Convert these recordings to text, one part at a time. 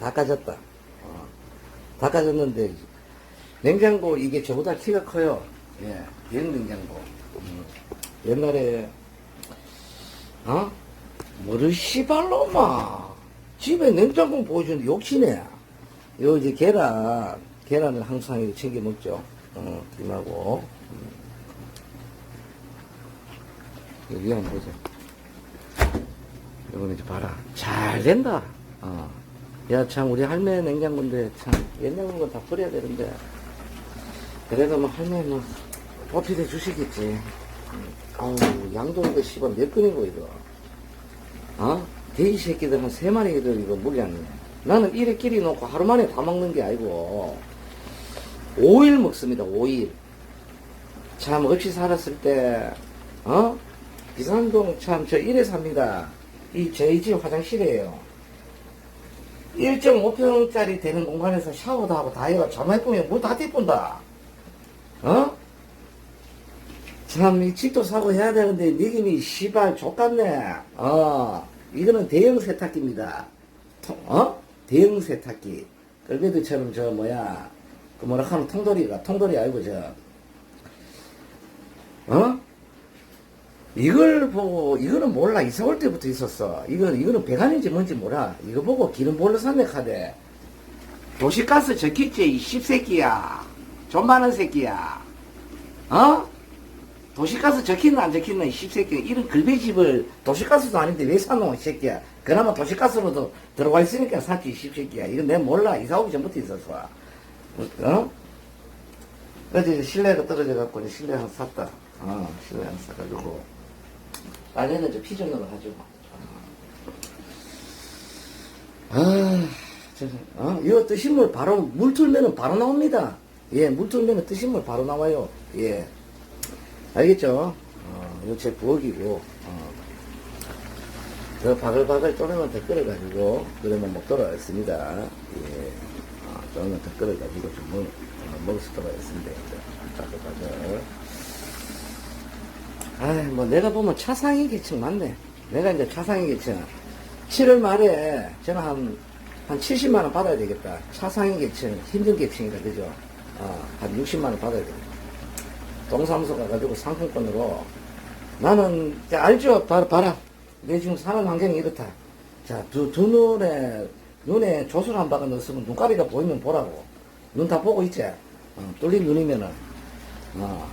다 까졌다. 어, 다 까졌는데, 냉장고 이게 저보다 키가 커요. 예, 대형 냉장고. 음, 옛날에, 어? 뭐를 씨발로마. 집에 냉장고 보여주는데 욕심내. 요 이제 계란, 계란을 항상 챙겨 먹죠. 어, 김하고. 음. 여기 한번 보자. 이거는 이제 봐라. 잘 된다. 어. 야, 참, 우리 할매 냉장고인데, 참, 옛날 건다 버려야 되는데. 그래도 뭐, 할매 뭐, 뽑히대 주시겠지. 음. 아우, 양도 이거 씨발 몇 근이고, 이거. 어? 돼지 새끼들 한 세 마리들 이거 물량이네. 나는 일에 끼리 놓고 하루 만에 다 먹는 게 아니고, 5일 먹습니다, 5일. 참, 없이 살았을 때, 어? 비산동 참, 저 일에 삽니다. 이 저희 집 화장실이에요. 1.5평짜리 되는 공간에서 샤워도 하고 다 해요. 잠만 꾸면 물다 띠뿐다. 어? 참, 이 집도 사고 해야 되는데, 니김이 씨발 족같네. 어, 이거는 대형 세탁기입니다. 통, 어? 대형 세탁기. 끌베드처럼 저, 뭐야, 그 뭐라 하는 통돌이가, 통돌이 아니고 저, 어? 이걸 보고, 이거는 몰라. 이사 올 때부터 있었어. 이건, 이거는 배관인지 뭔지 몰라. 이거 보고 기름 볼로 카대. 도시가스 적혔지, 이 씹새끼야. 좀 많은 새끼야. 어? 도시가스 적힌나 안 적힌나 이 씹새끼야. 이런 글배집을 도시가스도 아닌데 왜 사노 이 새끼야. 그나마 도시가스로도 들어가 있으니까 샀지 이 씹새끼야. 이건 내가 몰라. 이사 오기 전부터 있었어. 어? 이제 실내가 떨어져갖고 실내 하나 샀다. 어, 실내 하나 사가지고. 빨래는 저 피정으로 하죠. 아, 저, 어, 이거 뜨신 물 바로, 물 틀면은 바로 나옵니다. 예, 물 틀면은 뜨신 물 바로 나와요. 예. 알겠죠? 어, 이거 제 부엌이고, 어. 저 바글바글 쪼르면 더 끓여가지고, 그러면 먹도록 하겠습니다. 예. 어, 쪼르면 더 끓여가지고 좀 먹, 어, 먹을 수 있도록 하겠습니다. 바글바글. 아이, 뭐, 내가 보면 차상위 계층 맞네. 내가 이제 차상위 계층. 7월 말에 저는 한, 한 70만원 받아야 되겠다. 차상위 계층, 힘든 계층이다, 그죠? 어, 한 60만원 받아야 되겠다. 동사무소 가가지고 상품권으로. 나는, 자, 알죠? 봐라, 봐라. 내 지금 사는 환경이 이렇다. 자, 두, 두 눈에, 눈에 조술 한 바가 넣었으면 눈가리가 보이면 보라고. 눈 다 보고 있지? 어, 뚫린 눈이면은. 어,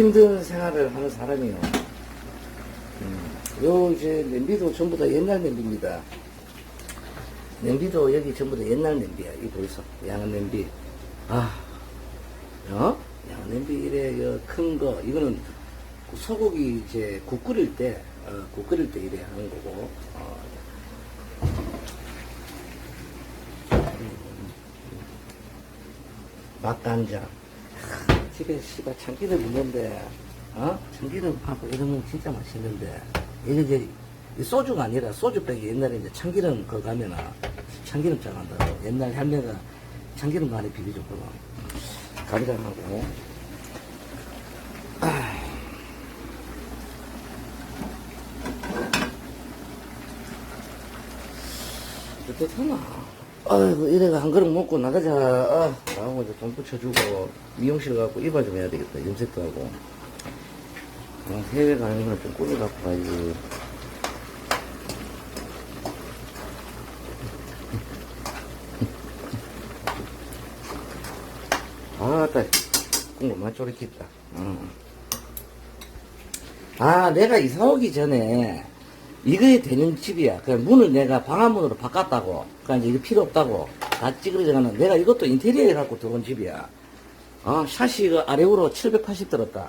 힘든 생활을 하는 사람이요. 음, 요 이제 냄비도 전부 다 옛날 냄비입니다. 냄비도 여기 전부 다 옛날 냄비야. 이 보이소? 양은 냄비. 아, 어? 양은 냄비 이래 큰 거. 이거는 소고기 이제 국 끓일 때, 어, 국 끓일 때 이래 하는 거고. 어. 맛간장. 집에 씨발 참기름 있는데, 어? 참기름 하고 이러면 진짜 맛있는데, 이게 이제 이 소주가 아니라 소주병이 옛날에 이제 참기름 거 가면은 참기름 장 한다고. 옛날 할매가 참기름 많이 비벼줬거든. 간장하고. 아. 어떡하나. 아이고, 이래가 한 그릇 먹고 나가자. 아, 나하고 이제 돈 붙여주고, 미용실 가고 이발 좀 해야 되겠다. 염색도 하고. 아, 해외 가는 거는 좀 꾸며갖고 가야지. 아따, 궁금한. 어. 아, 내가 이사 오기 전에, 이거에 되는 집이야. 그 문을 내가 방화문으로 바꿨다고. 그러니까 이제 이거 필요 없다고. 다 찌그러져가는. 내가 이것도 인테리어 해갖고 들어온 집이야. 아, 샤시 그 아래우로 780 들었다.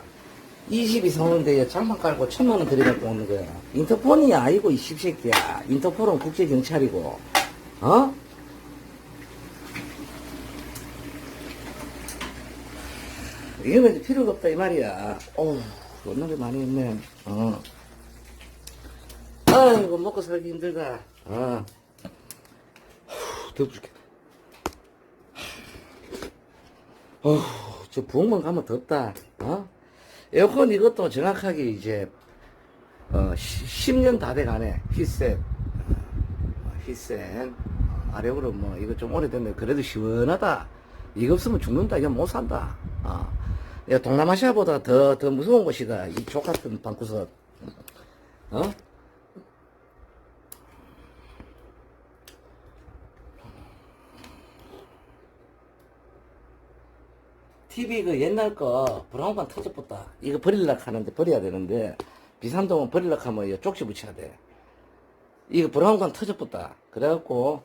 이 집이 사오는데 장만 깔고 천만 원 들여갖고 오는 거야. 인터폰이야. 아이고, 이 씹새끼야. 인터폴은 국제 경찰이고. 어? 이거는 필요가 없다, 이 말이야. 어우, 옛날에 많이 했네. 어. 아이고, 먹고 살기 힘들다. 아. 더워 죽겠다. 어휴, 저 부엌만 가면 덥다. 어? 에어컨 이것도 정확하게 이제, 어, 10년 다 돼가네. 히센. 어, 히센. 어, 아래으로 뭐 이거 좀 오래됐는데 그래도 시원하다. 이거 없으면 죽는다. 이거 못 산다. 아. 야, 동남아시아보다 더, 더 무서운 곳이다. 이족 같은 방구석. 어? TV 그 옛날 거 브라운관 터져붙다. 이거 버릴라 하는데 버려야 되는데 비산동은 버릴라 하면 이거 쪽지 붙여야 돼. 이거 브라운관 터져붙다. 그래갖고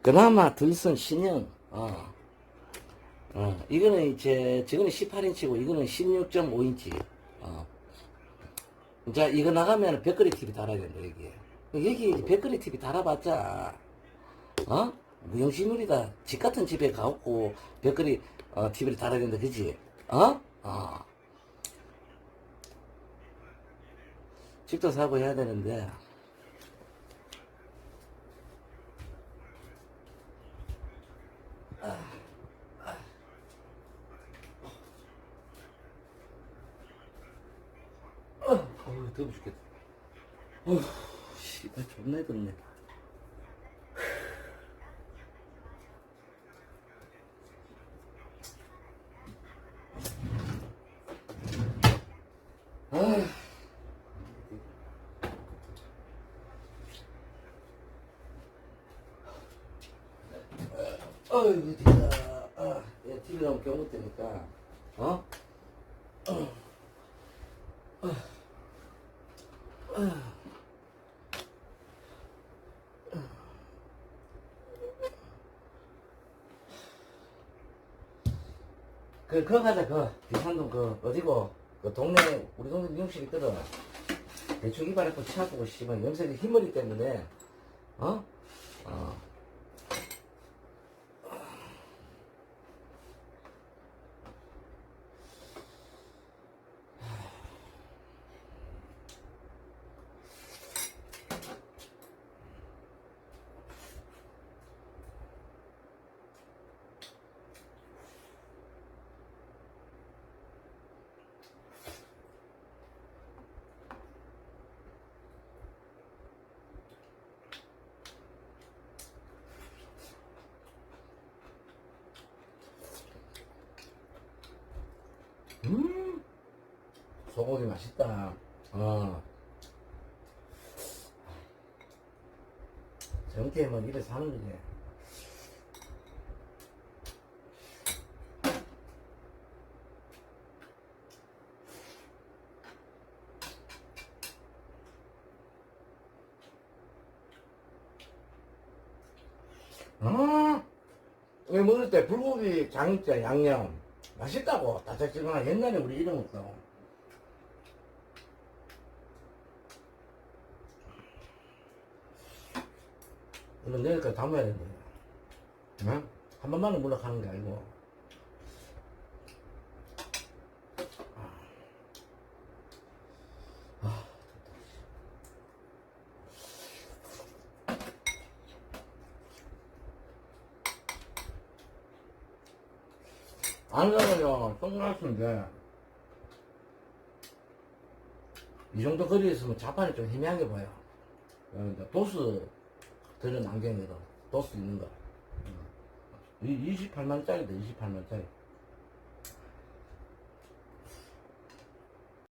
그나마 들선 신형. 어. 어. 이거는 이제 저거는 18인치고 이거는 16.5인치. 어. 자 이거 나가면 벽걸이 TV 달아야 된다 여기. 여기 벽걸이 TV 달아봤자 어? 무용시물이다. 집 같은 집에 가고 벽걸이 어, TV를 달아야 된다, 그지? 어? 어. 집도 사고 해야 되는데. 아, 어우, 더워 죽겠다. 어휴, 씨발, 존나 덥네. 아휴. 어이구, 진짜. 아, 야, TV 나오면 경고 때니까. 어. 어. 그, 그거 가자, 그, 비산동, 그, 어디고, 그 동네, 우리 동네 미용실 있거든. 대충 이발했고 치아보고, 씨발, 염색이 흰머리 때문에, 어? 어. 음, 소고기 맛있다. 어. 정태면 입에 사는 거지. 음, 왜 먹을 때 불고기 장자 양념 맛있다고 다짝지근한 옛날에 우리 이런 없어. 물론 내일까지 담아야 되는데. 응? 한 번만에 물러가는 게 아니고. 아, 안 그러면요, 선글라스인데, 이 정도 거리에 있으면 자판이 좀 희미하게 보여. 어, 이제 도스 들은 안경이거든. 도스 있는 거. 이 28만원짜리다, 28만원짜리.